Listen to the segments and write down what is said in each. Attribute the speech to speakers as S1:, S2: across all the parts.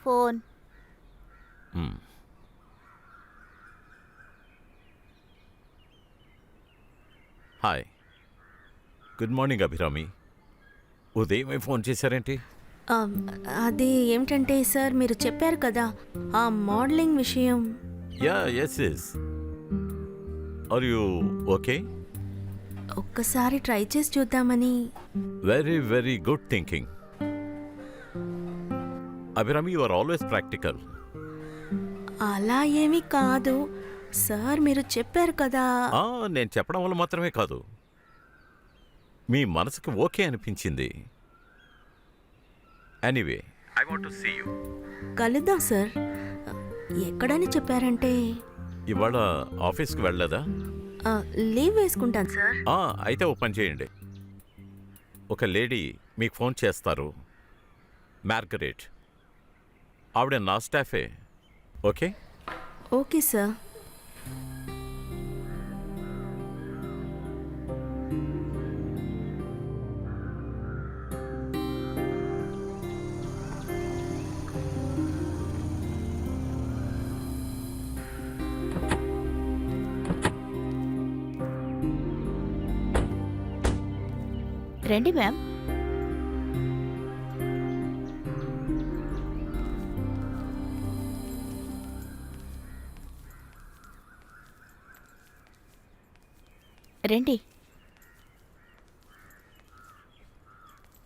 S1: Phone.
S2: Hi good morning Abhirami ఉదయమే phone చేశారేంటి
S3: అది ఏమిటంటే సార్ మీరు చెప్పారు కదా ఆ మోడలింగ్ విషయం
S2: yeah yes yes are you okay
S3: ఒక్కసారి ట్రై చేసి చూద్దామని
S2: very very good thinking Abhirami you are always practical
S3: అలా ఏమీ కాదు. సార్ మీరు చెప్పారు కదా.
S2: నేను చెప్పడం వల్ల మాత్రమే కాదు. మీ మనసుకి ఓకే అనిపించింది. Anyway I want to see you
S3: కలుద్దాం సార్. ఎక్కడని చెప్పారంటే?
S2: ఇవాళ ఆఫీస్కి వెళ్ళలేదా?
S3: ఆ, లీవ్ వేసుకుంటాను సార్.
S2: ఆ, అయితే ఓ పని చేయండి. ఒక లేడీ మీకు ఫోన్ చేస్తారు. మార్గరేట్. ఆవిడ నా స్టాఫే. ఓకే?
S3: Okay sir.
S1: రండి మ్యామ్. రండి.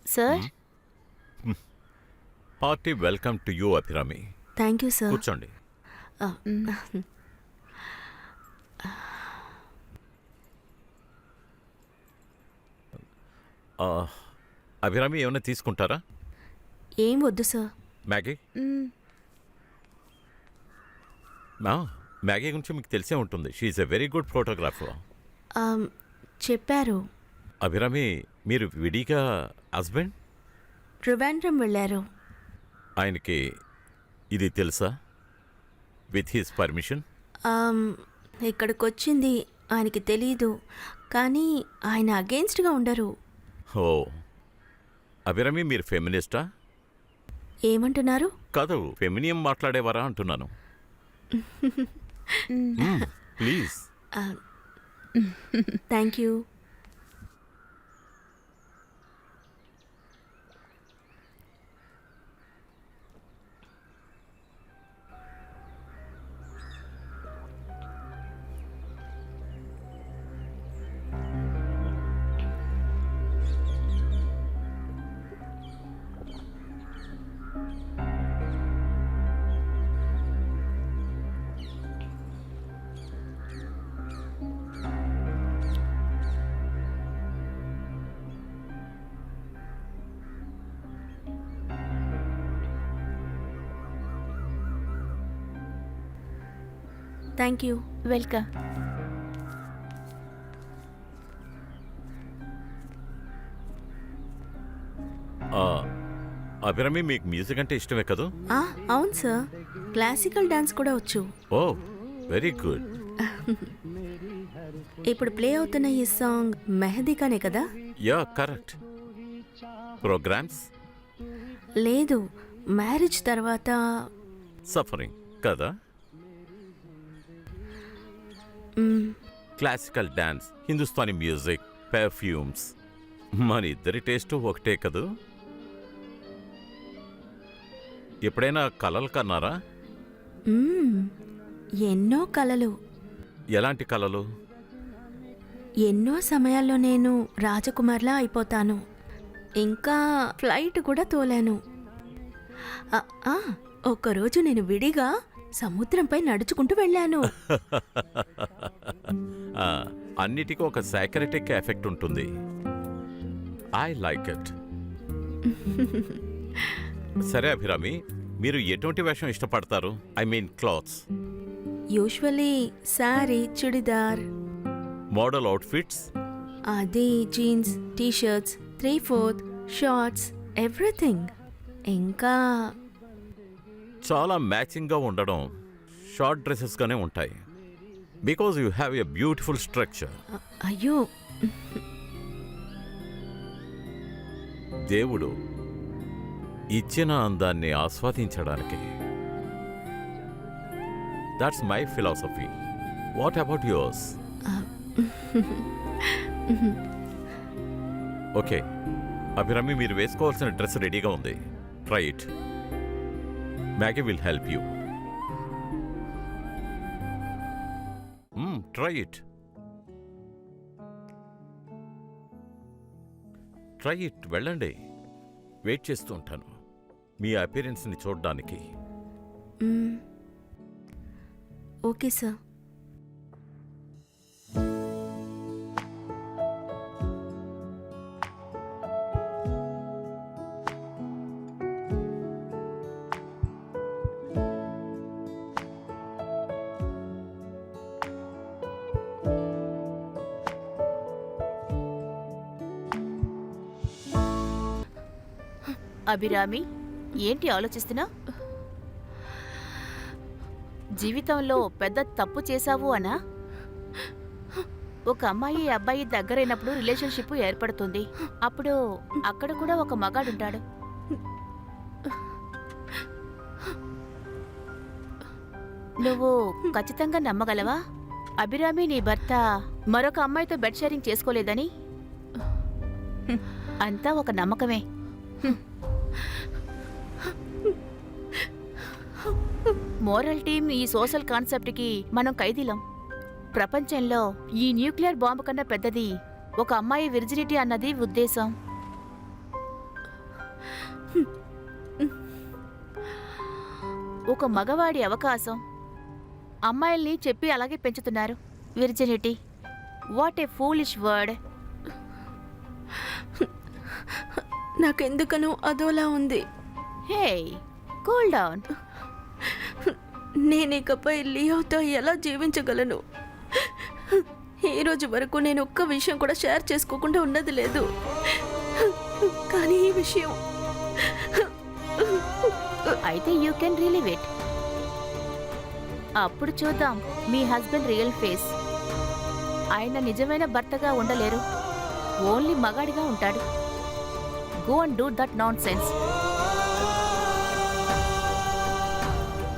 S1: Sir?
S2: Party welcome to you Abhirami.
S3: Thank you sir.
S2: కూర్చోండి. అభిరామి ఏమైనా తీసుకుంటారా?
S3: ఏం వద్దు సార్.
S2: మ్యాగీ? మ్యాగీ గురించి మీకు తెలిసే ఉంటుంది. She's a very good photographer
S3: చెప్పారు.
S2: అభిరామి మీరు విడిగా హస్బెండ్?
S3: ట్రివాండ్రం వెళ్ళారు.
S2: ఆయనకి ఇది తెలుసా? విత్ హిస్ పర్మిషన్
S3: ఇక్కడికి వచ్చింది ఆయనకి తెలీదు కానీ ఆయన అగేన్స్ట్గా ఉండరు.
S2: ఓ అభిరామి మీరు ఫెమినిస్టా?
S3: ఏమంటున్నారు?
S2: కాదు ఫెమినియం మాట్లాడేవారా అంటున్నాను. Please.
S3: Thank you thank you
S1: welcome
S2: Abhirami మీకు మ్యూజిక్ అంటే ఇష్టమే కదా?
S3: ఆ, అవును సార్. క్లాసికల్ డాన్స్ కూడా వచ్చు.
S2: ఓ వెరీ గుడ్.
S3: ఇప్పుడు ప్లే అవుతున్న ఈ సాంగ్ మెహదీకానే కదా?
S2: Yeah correct. ప్రోగ్రామ్స్
S3: లేదు మ్యారేజ్ తర్వాత
S2: సఫరింగ్ కదా? Classical dance Hindustani music perfumes మన ఇద్దరి టేస్ట్ ఒకటే కదూ? ఎప్పుడైనా కలలు కన్నారా?
S3: ఎన్నో కలలు.
S2: ఎలాంటి కలలు?
S3: ఎన్నో సమయాల్లో నేను రాజకుమార్లా అయిపోతాను. ఇంకా ఫ్లైట్ కూడా తోలాను. ఒక్కరోజు నేను విడిగా సముద్రంపై నడుచుకుంటూ వెళ్ళాను.
S2: అన్నిటికీ ఒక సాక్రటిక్ ఎఫెక్ట్ ఉంటుంది. I like it. సరే అభిరామి మీరు ఎటువంటి వేషం ఇష్టపడతారు? I mean clothes.
S3: Usually sari churidar.
S2: Model outfits.
S3: అది jeans t-shirts three fourth shorts everything. ఇంకా
S2: చాలా మ్యాచింగ్గా ఉండడం షార్ట్ డ్రెస్సెస్గానే ఉంటాయి. Because you have a beautiful structure.
S3: అయ్యో.
S2: దేవుడు ఇచ్చిన అందాన్ని ఆస్వాదించడానికి. That's my philosophy what about yours okay Abhirami మీరు వేసుకోవాల్సిన డ్రెస్ రెడీగా ఉంది. Try it will help you try it try it వెళ్ళండి. వెయిట్ చేస్తూ ఉంటాను. మీ అపీరెన్స్ని చూడడానికి.
S3: ఓకే సార్
S1: అభిరామి ఏంటి ఆలోచిస్తున్నా? జీవితంలో పెద్ద తప్పు చేశావు అనా? ఒక అమ్మాయి అబ్బాయి దగ్గరైనప్పుడు రిలేషన్షిప్ ఏర్పడుతుంది. అప్పుడు అక్కడ కూడా ఒక మగాడుంటాడు. నువ్వు ఖచ్చితంగా నమ్మగలవా? అభిరామి నీ భర్త మరొక అమ్మాయితో బెడ్ షేరింగ్ చేసుకోలేదని? అంతా ఒక నమ్మకమే. మోరల్ టీమ్ ఈ సోషల్ కాన్సెప్ట్కి మనం ఖైదీలం. ప్రపంచంలో ఈ న్యూక్లియర్ బాంబు కన్నా పెద్దది ఒక అమ్మాయి విర్జినిటీ అన్నది ఉద్దేశం. ఒక మగవాడి అవకాశం. అమ్మాయిల్ని చెప్పి అలాగే పెంచుతున్నారు virginity. What a foolish word.
S3: నాకెందుకనో అదోలా ఉంది.
S1: Hey cool down.
S3: నేను ఇకపై లియోతో ఎలా జీవించగలను? ఈ రోజు వరకు నేను ఒక్క విషయం కూడా షేర్ చేసుకోకుండా ఉన్నది లేదు. కానీ ఈ విషయం.
S1: అయితే యూ కెన్ రిలీవ్ ఇట్. అప్పుడు చూద్దాం మీ హస్బెండ్ రియల్ ఫేస్. ఆయన నిజమైన భర్తగా ఉండలేరు. ఓన్లీ మగాడిగా ఉంటాడు. Go and do that nonsense.